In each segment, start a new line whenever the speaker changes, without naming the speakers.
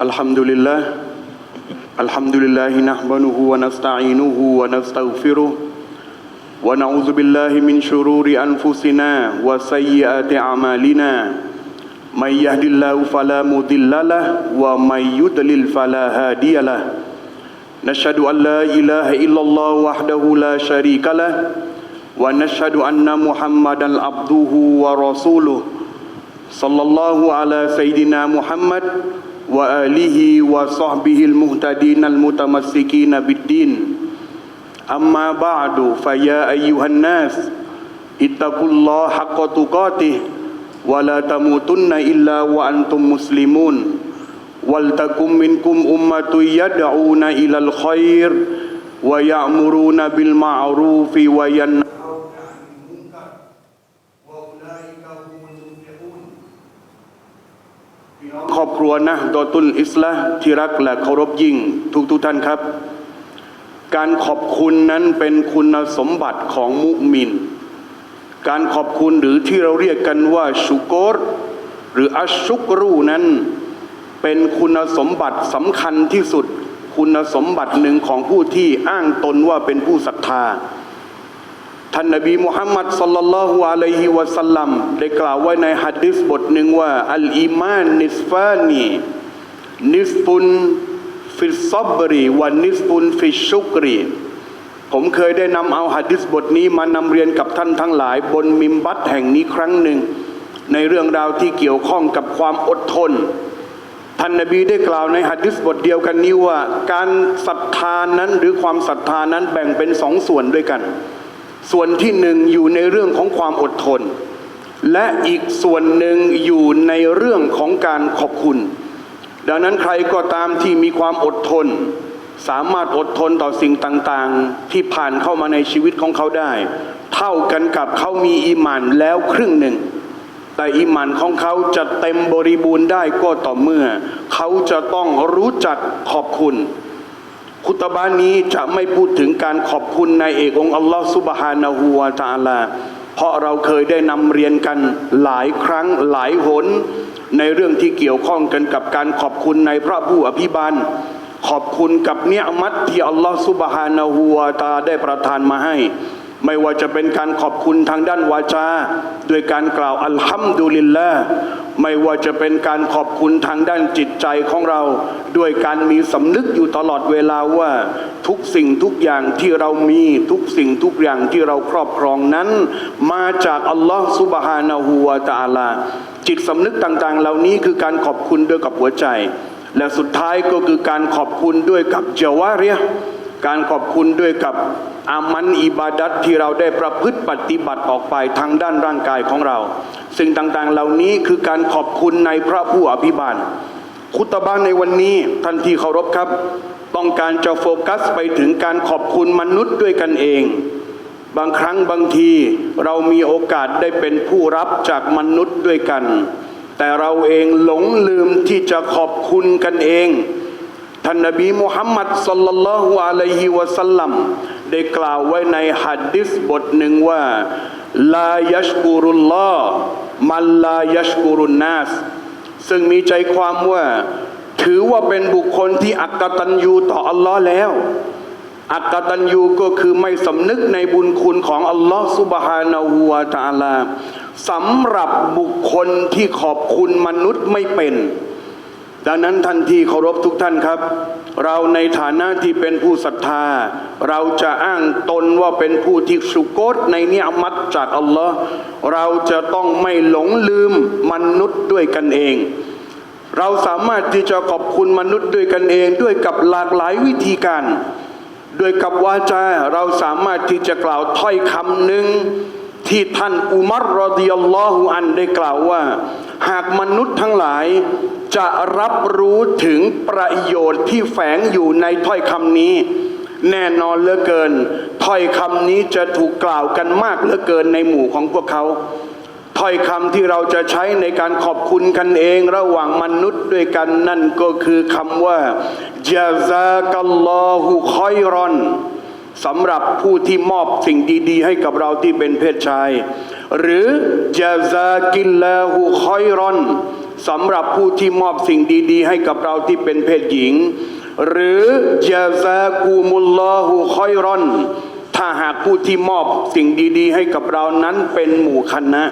الحمد لله الحمد لله نحمده ونستعينه ونستغفره ونعوذ بالله من شرور أنفسنا وسيئات أعمالنا. من يهد الله فلا مضل له ومن يضلل فلا هادي له. نشهد أن لا إله إلا الله وحده لا شريك له ونشهد أن محمدا عبده ورسوله. صلى الله على سيدنا محمد وآله وصحبه المهتدين المتمسكين بالدين. أما بعد فيا أيها الناس اتقوا الله حق تقاته ولا تموتن إلا وأنتم مسلمون. ولتكن منكم أمة يدعون إلى الخير ويأمرون بالمعروف وينهون ครอบครัวนะดอตุลอิสลามที่รักและเคารพยิ่งทุกทุกท่านครับ การขอบคุณนั้นเป็นคุณสมบัติของมุมิน การขอบคุณหรือที่เราเรียกกันว่าชุกรหรืออัชชุกรูนั้น เป็นคุณสมบัติสำคัญที่สุด คุณสมบัติหนึ่งของผู้ที่อ้างตนว่าเป็นผู้ศรัทธา ท่านนบีมุฮัมมัดสัลลัลลอฮุอะลัยฮิวะสัลลัมได้กล่าวไว้ในฮัดดิษบทหนึ่งว่าอัลอีมานนิสฟานีนิสฟุนฟิซับบรีวานิสฟุนฟิชชุกรีผมเคยได้นำเอาฮัดดิษบทนี้มานำเรียนกับท่านทั้งหลาย บนมิมบัตแห่งนี้ครั้งหนึ่ง ในเรื่องราวที่เกี่ยวข้องกับความอดทน ท่านนบีได้กล่าวในฮัดดิษบทเดียวกันนี้ว่า การศรัทธานั้นหรือความศรัทธานั้นแบ่งเป็นสองส่วนด้วยกัน ส่วนที่หนึ่งอยู่ในเรื่องของความอดทน และอีกส่วนหนึ่งอยู่ในเรื่องของการขอบคุณ ดังนั้นใครก็ตามที่มีความอดทน สามารถอดทนต่อสิ่งต่างๆ ที่ผ่านเข้ามาในชีวิตของเขาได้ เท่ากันกับเขามีอีมันแล้วครึ่งหนึ่งแต่อิมันของเขาจะเต็มบริบูรณ์ได้ก็ต่อเมื่อ เขาจะต้องรู้จักขอบคุณ คุตบานี้จะไม่พูดถึงการขอบคุณในเอกองอัลลอฮฺสุบฮานะฮูวาตาลา เพราะเราเคยได้นำเรียนกันหลายครั้งหลายหน ในเรื่องที่เกี่ยวข้องกันกับการขอบคุณในพระผู้อภิบาล ขอบคุณกับเนียมัตที่อัลลอฮฺสุบฮานะฮูวาตาลาได้ประทานมาให้ ไม่ว่าจะเป็นการขอบคุณทางด้านวาจาด้วยการกล่าวอัลฮัมดุลิลละไม่ว่าจะเป็นการขอบคุณทางด้านจิตใจของเรา ด้วยการมีสำนึกอยู่ตลอดเวลาว่าทุกสิ่งทุกอย่างที่เรามีทุกสิ่งทุกอย่างที่เราครอบครองนั้น มาจากอัลลอฮฺสุบฮานะฮูวาตาลา จิตสำนึกต่างๆ เหล่านี้คือการขอบคุณด้วยกับหัวใจ และสุดท้ายก็คือการขอบคุณด้วยกับเจวาเรียการขอบคุณด้วยกับ อามันอิบาดัตที่เราได้ประพฤติปฏิบัติออกไปทางด้านร่างกายของเรา สิ่งต่างๆเหล่านี้คือการขอบคุณในพระผู้อภิบาล คุตบานในวันนี้ท่านที่เคารพครับ ต้องการจะโฟกัสไปถึงการขอบคุณมนุษย์ด้วยกันเอง บางครั้งบางทีเรามีโอกาสได้เป็นผู้รับจากมนุษย์ด้วยกัน แต่เราเองหลงลืมที่จะขอบคุณกันเองท่านนบีมุฮัมมัดสัลลัลลอฮุอะลัยฮิวะสัลลัม ได้กล่าวไว้ในฮัดดิษบทหนึ่งว่าลายัชกุรุลลอมันลายัชกุรุนนัสซึ่งมีใจความว่า ถือว่าเป็นบุคคลที่อักตันยูต่ออัลลอฮ์แล้ว อักตันยูก็คือไม่สำนึกในบุญคุณของอัลลอฮ์สุบฮานาหูวาตาลาสำหรับบุคคลที่ขอบคุณมนุษย์ไม่เป็น ดังนั้นทันทีเคารพทุกท่านครับ เราในฐานะที่เป็นผู้ศรัทธา เราจะอ้างตนว่าเป็นผู้ที่สุกตในเนียมัตจากอัลลอฮ์เราจะต้องไม่หลงลืมมนุษย์ด้วยกันเอง เราสามารถที่จะขอบคุณมนุษย์ด้วยกันเอง ด้วยกับหลากหลายวิธีการด้วยกับวาจาเราสามารถที่จะกล่าวถ้อยคำหนึ่งที่ท่านอุมัรรอดิยัลลอฮุอันได้กล่าวว่า หากมนุษย์ทั้งหลายจะรับรู้ถึงประโยชน์ที่แฝงอยู่ในถ้อยคำนี้ แน่นอนเหลือเกิน ถ้อยคำนี้จะถูกกล่าวกันมากเหลือเกินในหมู่ของพวกเขาถ้อยคำที่เราจะใช้ในการขอบคุณกันเองระหว่างมนุษย์ด้วยกันนั่นก็คือคำว่าจาซากัลลอฮุคอยรอนสำหรับผู้ที่มอบสิ่งดี ๆ ให้กับเราที่เป็นเพศชาย หรือจาซากิลลาหูคอยรอนสำหรับผู้ที่มอบสิ่งดี ๆ ให้กับเราที่เป็นเพศหญิง หรือจาซากูมุลลอฮุคอยรอนถ้าหากผู้ที่มอบสิ่งดี ๆ ให้กับเรานั้นเป็นหมู่คณะ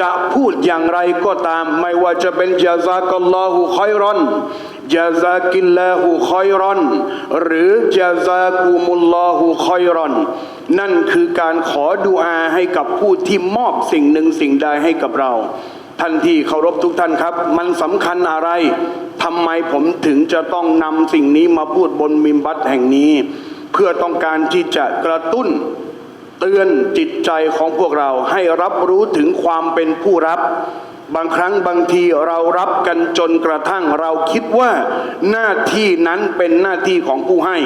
จะพูดอย่างไรก็ตาม ไม่ว่าจะเป็นจาซากัลลอฮุคอยรอนจาซากิลลาฮุคอยรอนหรือจาซากุมุลลอฮุคอยรอน นั่นคือการขอดุอาให้กับผู้ที่มอบสิ่งหนึ่งสิ่งใดให้กับเรา ท่านที่เคารพทุกท่านครับ มันสำคัญอะไรทำไมผมถึงจะต้องนำสิ่งนี้มาพูดบนมิมบัตแห่งนี้ เพื่อต้องการที่จะกระตุ้นเตือนจิตใจของพวกเราให้รับรู้ถึงความเป็นผู้รับ บางครั้งบางทีเรารับกันจนกระทั่งเราคิดว่า หน้าที่นั้นเป็นหน้าที่ของผู้ให้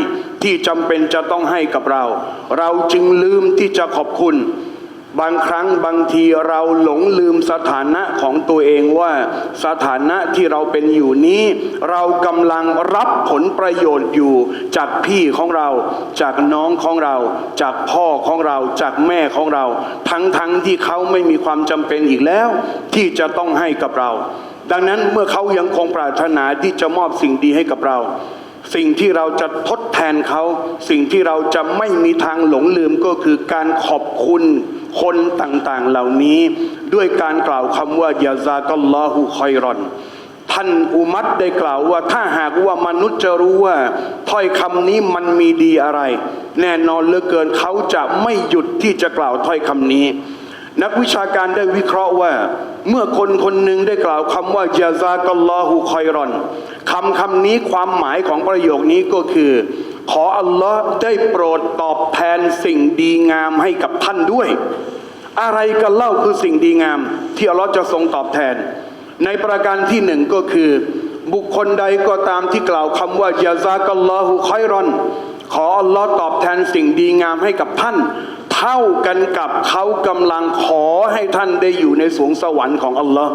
ที่จำเป็นจะต้องให้กับเรา เราจึงลืมที่จะขอบคุณ บางครั้งบางทีเราหลงลืมสถานะของตัวเองว่า สถานะที่เราเป็นอยู่นี้ เรากำลังรับผลประโยชน์อยู่จากพี่ของเรา จากน้องของเรา จากพ่อของเรา จากแม่ของเรา ทั้งทั้งที่เขาไม่มีความจำเป็นอีกแล้ว ที่จะต้องให้กับเรา ดังนั้นเมื่อเขายังคงปรารถนาที่จะมอบสิ่งดีให้กับเรา สิ่งที่เราจะทดแทนเขา สิ่งที่เราจะไม่มีทางหลงลืมก็คือการขอบคุณคนต่างๆเหล่านี้ ด้วยการกล่าวคำว่ายาซากัลลอฮุคอยรอนท่านอุมัตได้กล่าวว่าถ้าหากว่ามนุษย์จะรู้ว่าถ้อยคำนี้มันมีดีอะไร แน่นอนเหลือเกินเขาจะไม่หยุดที่จะกล่าวถ้อยคำนี้ นักวิชาการได้วิเคราะห์ว่า เมื่อคนคนหนึ่งได้กล่าวคำว่ายาซากัลลอฮุคอยรอนคำคำนี้ความหมายของประโยคนี้ก็คือ ขออัลลอฮ์ได้โปรดตอบแทนสิ่งดีงามให้กับท่านด้วย อะไรกันเล่าคือสิ่งดีงาม ที่อัลลอฮ์จะทรงตอบแทน ในประการที่หนึ่งก็คือ บุคคลใดก็ตามที่กล่าวคำว่ายาซากัลลอฮุคอยรอนขออัลลอฮ์ตอบแทนสิ่งดีงามให้กับท่าน เท่ากันกับเขากำลังขอให้ท่านได้อยู่ในสวงสวรรค์ของอัลลอฮ์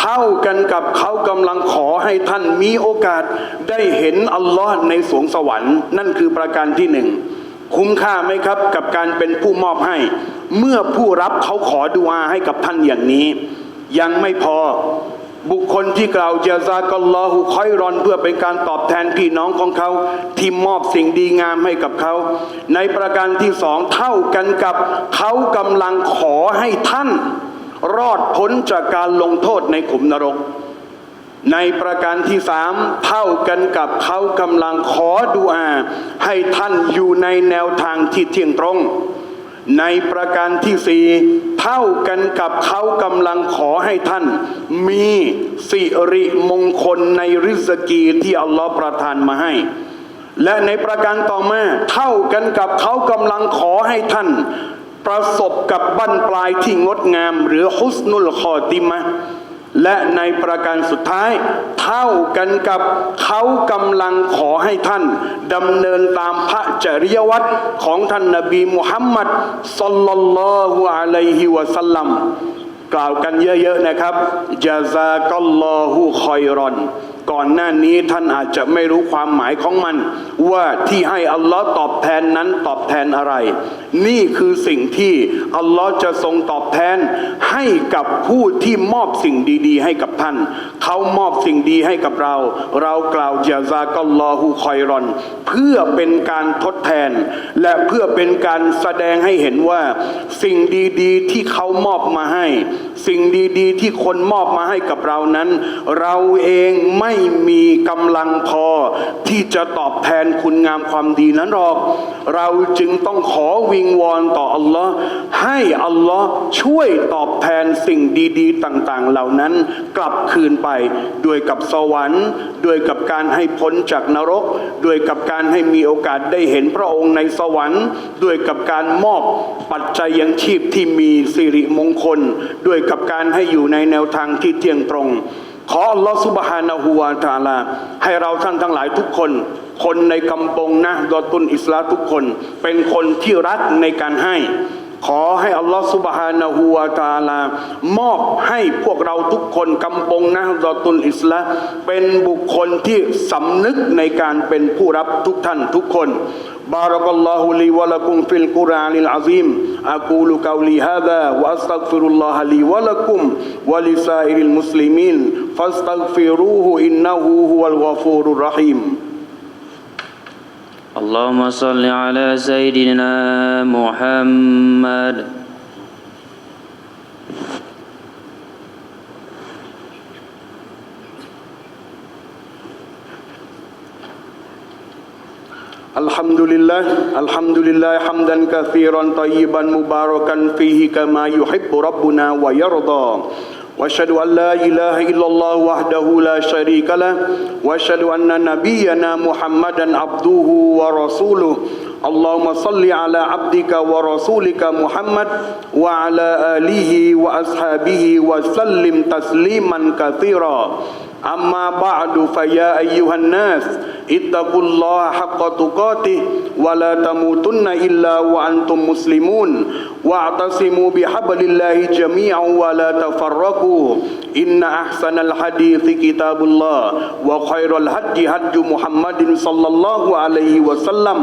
เท่ากันกับเขากำลังขอให้ท่านมีโอกาสได้เห็นอัลลอฮ์ในสวงสวรรค์ นั่นคือประการที่หนึ่งคุ้มค่าไหมครับกับการเป็นผู้มอบให้ เมื่อผู้รับเขาขอดุอาให้กับท่านอย่างนี้ ยังไม่พอ บุคคลที่กล่าวเจาซากัลลอฮุคอยรอนเพื่อเป็นการตอบแทนพี่น้องของเขาที่มอบสิ่งดีงามให้กับเขา ในประการที่สองเท่ากันกับเขากำลังขอให้ท่าน รอดพ้นจากการลงโทษในขุมนรก ในประการที่สามเท่ากันกับเขากำลังขอดุอา ให้ท่านอยู่ในแนวทางที่เที่ยงตรง ในประการที่สี่เท่ากันกับเขากำลังขอให้ท่าน มีสิริมงคลในริสกีที่อัลลอฮ์ประทานมาให้ และในประการต่อมาเท่ากันกับเขากำลังขอให้ท่าน ประสบกับบั้นปลายที่งดงาม หรือฮุสนุลคอติมะ และในประการสุดท้าย เท่ากันกับเขากำลังขอให้ท่านดำเนินตามพระจริยวัตรของท่านนบีมุฮัมมัดสัลลัลลอฮุอะลัยฮิวะสัลลัม กล่าวกันเยอะๆนะครับยาซากัลลอฮุคอยรอน ก่อนหน้านี้ท่านอาจจะไม่รู้ความหมายของมัน ว่าที่ให้อัลลอฮ์ตอบแทนนั้นตอบแทนอะไร นี่คือสิ่งที่อัลลอฮ์จะทรงตอบแทนให้กับผู้ที่มอบสิ่งดี ๆ ให้กับท่าน เขามอบสิ่งดีให้กับเรา เรากล่าวจาซากัลลอฮุคอยรอน เพื่อเป็นการทดแทน และเพื่อเป็นการแสดงให้เห็นว่า สิ่งดีๆที่เขามอบมาให้ สิ่งดีๆที่คนมอบมาให้กับเรานั้น เราเองไม่มีกำลังพอที่จะตอบแทนคุณงามความดีนั้นหรอก เราจึงต้องขอวิงวอนต่ออัลลอฮ์ให้อัลลอฮ์ช่วยตอบแทนสิ่งดี ๆ ต่าง ๆ เหล่านั้นกลับคืนไปด้วยกับสวรรค์ด้วยกับการให้พ้นจากนรกด้วยกับการให้มีโอกาสได้เห็นพระองค์ในสวรรค์ด้วยกับการมอบปัจจัยยังชีพที่มีสิริมงคล ด้วยกับการให้อยู่ในแนวทางที่เที่ยงตรง ขออัลลอฮฺสุบฮานะฮูวตาลา ให้เราท่านทั้งหลายทุกคน คนในกำปงนะดอตุนอิสลามทุกคน เป็นคนที่รักในการให้ ขอให้อัลลอฮฺสุบฮานะฮูวาตาลา มอบให้พวกเราทุกคนกำปงนะดอตุนอิสลามเป็นบุคคลที่สำนึกในการเป็นผู้รับทุกท่านทุกคน بارك الله لي ولكم في القرآن العظيم أقول قولي هذا وأستغفر الله لي ولكم ولسائر المسلمين فاستغفروه إنه هو الغفور الرحيم
اللهم صل على سيدنا محمد.
الحمد لله الحمد لله حمدا كثيرا طيبا مباركا فيه كما يحب ربنا ويرضى وأشهد أن لا إله إلا الله وحده لا شريك له وأشهد أن نبينا محمدا عبده ورسوله. اللهم صل على عبدك ورسولك محمد وعلى آله وأصحابه وسلم تسليما كثيرا. أما بعد فيا أيها الناس اتقوا الله حق تقاته ولا تموتن إلا وأنتم مسلمون. واعتصموا بحبل الله جميعا ولا تفرقوا. إن أحسن الحديث كتاب الله وخير الهدي هدي محمد صلى الله عليه وسلم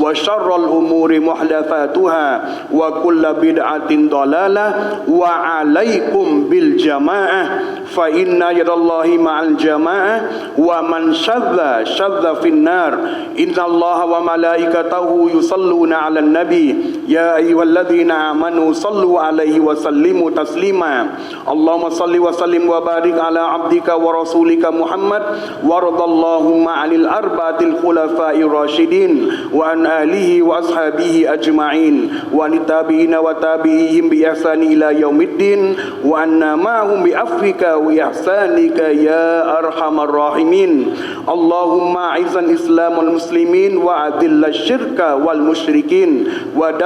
وشر الأمور محدثاتها وكل بدعة ضلالة. وعليكم بالجماعة فإن يد الله مع الجماعة ومن شذ شذ في النار. إن الله وملائكته يصلون على النبي يا أيها الذين آمنوا صلوا عليه وسلموا تسليما. اللهم صل وسلم وبارك على عبدك ورسولك محمد وارض اللهم عن الأربعة الخلفاء الراشدين وعن آله وأصحابه أجمعين وعن التابعين وتابعيهم بإحسان إلى يوم الدين وأنا معهم بعفوك وإحسانك يا أرحم الراحمين. اللهم أعز الإسلام والمسلمين وأذل الشرك والمشركين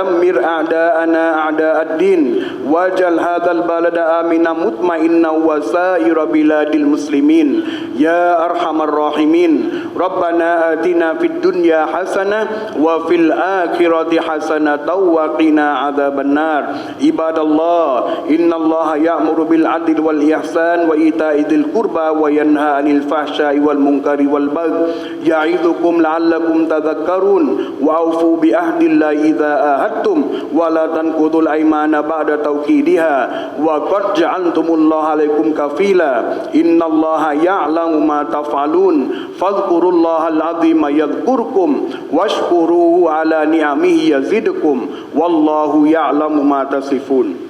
ودمر أعداءنا أعداء الدين واجعل هذا البلد آمنا مطمئنا وسائر بلاد المسلمين يا أرحم الراحمين ربنا آتنا في الدنيا حسنة وفي الآخرة حسنة وقنا عذاب النار عباد الله إن الله يأمر بالعدل والإحسان وإيتاء ذي القربى وينهى عن الفحشاء والمنكر والبغي يعظكم لعلكم تذكرون وأوفوا بعهد الله إذا آهدتم syahadtum wala tanqudul aymana ba'da tawkidiha wa qad ja'altumullaha alaikum kafila. Innallaha ya'lamu ma taf'alun. Fadhkurullaha al'azima yadhkurkum washkuruhu ala ni'amihi yazidkum. Wallahu ya'lamu ma tasifun.